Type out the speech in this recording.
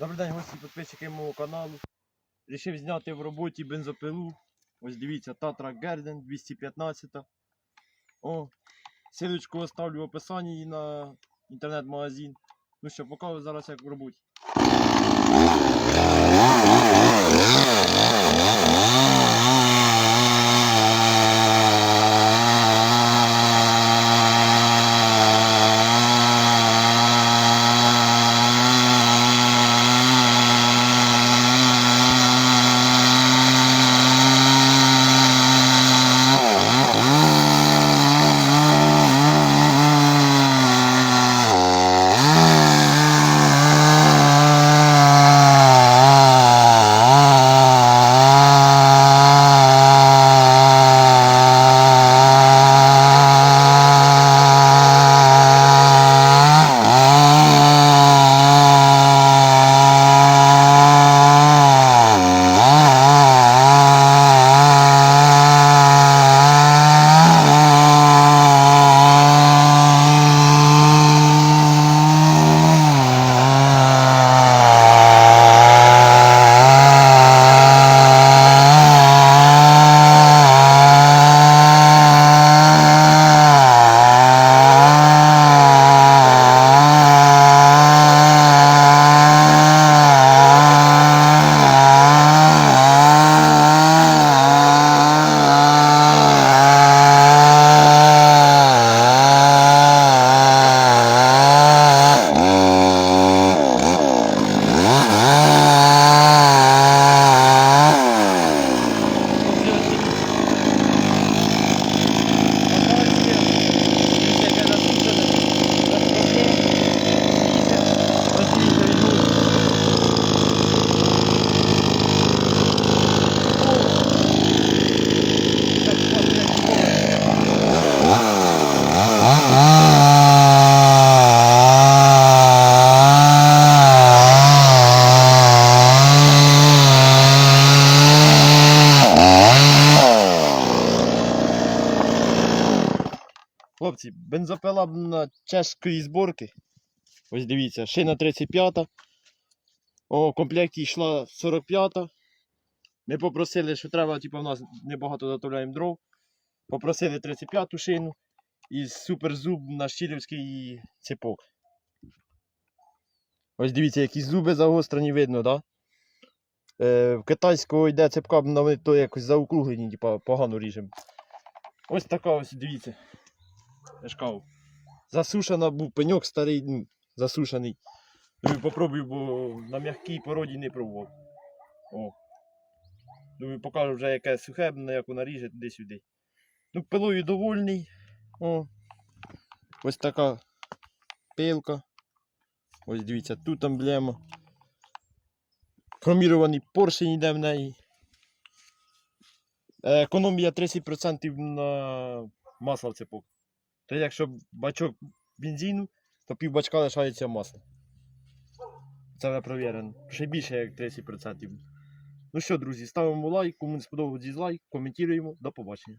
Добрий день, гості підписчики мого каналу. Рішив зняти в роботі бензопилу. Ось дивіться, Татра Герден 215. О, силочку оставлю в описанні на інтернет-магазин. Ну що, покажу зараз як в роботі. Хлопці, бензопила на чеської зборки. Ось дивіться, шина 35. О, в комплекті йшла 45-та. Ми попросили, що треба, типу, в нас небагато заготовляємо дров. Попросили 35-ту шину і суперзуб на щілівський цепок. Ось дивіться, які зуби загострені, видно, так? Да? Е, в китайського йде цепка, то якось заокруглені, типу, погано ріжемо. Ось така ось, дивіться. Я Засушена був пеньок старий, ну, засушений. Попробую, бо на м'якій породі не пробував. О. Думаю, покажу вже яке сухе, як вона ріже туди-сюди. Ну, пилою довольний. О. Ось така пилка. Ось дивіться, тут емблема. Хромірований поршень йде в неї. Е, Економія 30% на масло в цепок. То якщо бачок бензину, то пів бачка лишається масла. Це вже провірено. Ще більше як 30%. Ну що, друзі, ставимо лайк, кому не сподобалось дізлайк, коментуємо. До побачення.